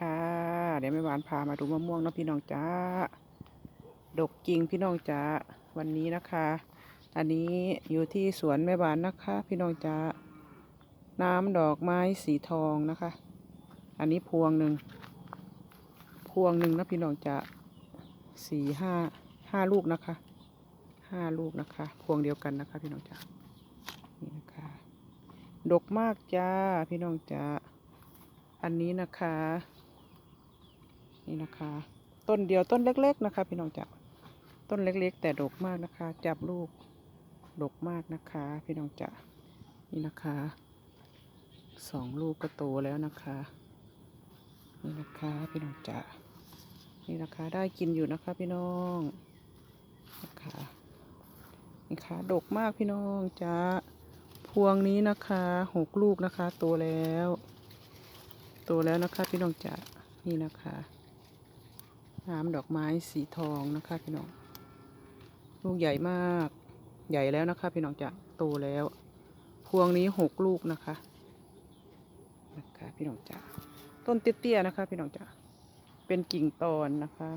ค่ะ เดี๋ยวแม่หวานพามาดูมะม่วงนะพี่น้องจ้า ดกจริงพี่น้องจ้า วันนี้นะคะ อันนี้อยู่ที่สวนแม่หวานนะคะ พี่น้องจ้า น้ำดอกไม้สีทองนะคะ อันนี้พวงหนึ่ง พวงหนึ่งนะพี่น้องจ้าสี่ห้าห้าลูกนะคะ ห้าลูกนะคะ พวงเดียวกันนะคะ พี่น้องจ้า นี่นะคะ ดกมากจ้า พี่น้องจ้าอันนี้นะคะ นี่นะคะ ต้นเดียวต้นเล็ก ๆ นะคะ พี่น้องจ้าต้นเล็กๆ แต่ดกมากนะคะ จับลูกดกมากนะคะ พี่น้องจ้านี่นะคะสองลูกก็โตแล้วนะคะนี่นะคะพี่น้องจ้านี่นะคะได้กินอยู่นะคะพี่น้องนะคะนี่ค่ะดกมากพี่น้องจ้าพวงนี้นะคะหกลูกนะคะโตแล้ว โตแล้วนะคะพี่น้องจ้านี่นะคะ น้ำดอกไม้สีทองนะคะพี่น้อง ลูกใหญ่มาก ใหญ่แล้วนะคะ พี่น้องจ้าโตแล้ว พวงนี้หกลูกนะคะ นะคะ พี่น้องจ้าต้นเตี้ยๆนะคะ พี่น้องจ๋า เป็นกิ่งตอนนะคะ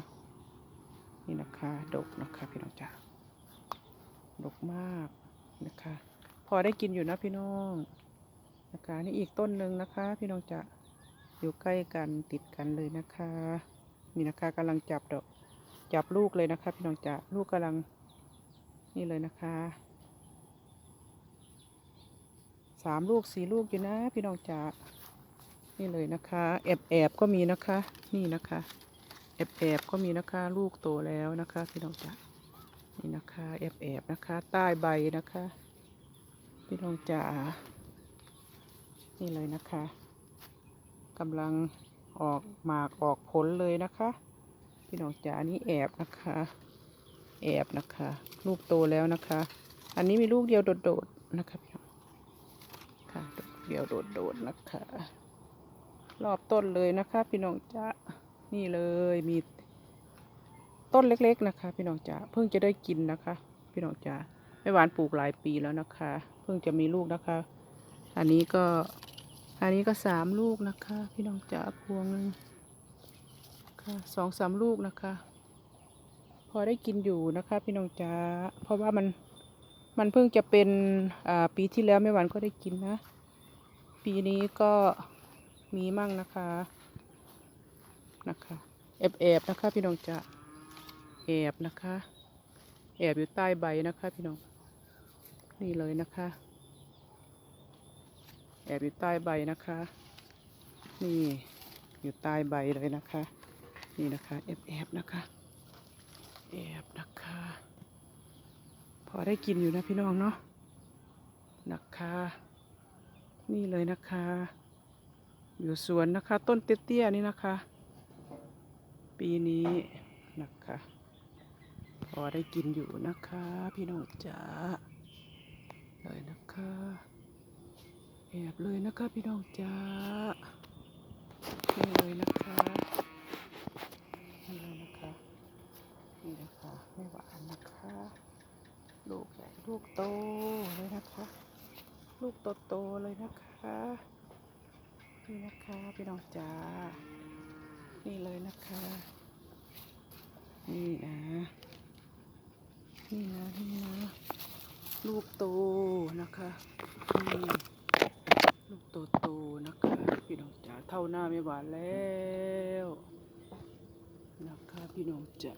นี่นะคะ ดกนะคะ พี่น้องจ๋า ดกมากนะคะ พอได้กินอยู่นะพี่น้อง นะคะ นี่อีกต้นหนึ่งนะคะ พี่น้องจ๋า อยู่ใกล้กันติดกันเลยนะคะ นี่นะคะกำลังจับดอกจับลูกเลยนะคะ พี่น้องจ๋าลูกกำลังนี่เลยนะคะสามลูกสี่ลูกอยู่นะ พี่น้องจ๋านี่เลยนะคะแอบแอบก็มีนะคะ นี่นะคะแอบแอบก็มีนะคะ ลูกโตแล้วนะคะ พี่น้องจ๋านี่นะคะแอบแอบนะคะ ใต้ใบนะคะ พี่น้องจ๋านี่เลยนะคะกำลัง ออกหมากออกผลเลยนะคะพี่น้องจ๋านี่แอบนะคะ แอบนะคะ ลูกโตแล้วนะคะ อันนี้มีลูกเดียวโดดๆนะคะพี่น้องค่ะเดียวโดดๆนะคะ รอบต้นเลยนะคะ พี่น้องจ๊ะนี่เลยมีต้นเล็ก ๆ นะคะ พี่น้องจ๊ะเพิ่งจะได้กินนะคะ พี่น้องจ๊ะแม่หวานปลูกหลายปีแล้วนะคะ เพิ่งจะมีลูกนะคะ อันนี้ก็ อันนี้ก็สามลูกนะคะ พี่น้องจ๊ะพวงหนึงค่ะสองสามลูกนะคะ พอได้กินอยู่นะคะ พี่น้องจ๊ะเพราะว่ามันมันเพิ่งจะเป็นอ่าปีที่แล้วแม่หวานก็ได้กินนะ ปีนี้ก็มีมั่งนะคะนะคะแอบแอบนะคะพี่น้องจะแอบนะคะ แอบอยู่ใต้ใบนะคะ พี่น้องนี่เลยนะคะ แอบอยู่ใต้ใบนะคะ นี่อยู่ใต้ใบเลยนะคะ นี่นะคะแอบแอบๆนะคะ แอบนะคะ พอได้กินอยู่นะพี่น้องเนาะนะคะ นี่เลยนะคะ อยู่สวนนะคะ ต้นเตี้ยๆนี่นะคะ ปีนี้นะคะ พอได้กินอยู่นะคะ พี่น้องจ๋าเลยนะคะ แอบเลยนะคะพี่น้องจ๋านี่เลยนะคะนี่เลยนะคะนี่นะคะไม่หวานนะคะ ลูกใหญ่ลูกโตเลยนะคะ ลูกโตๆเลยนะคะนี่นะคะพี่น้องจ๋านี่เลยนะคะ นี่นะนี่นะนี่นะลูกโตนะคะนี่ ลูกโตโตๆนะคะพี่น้องจ๋าเท่าหน้าไม่หวานแล้ว นะคะพี่น้องจ๋า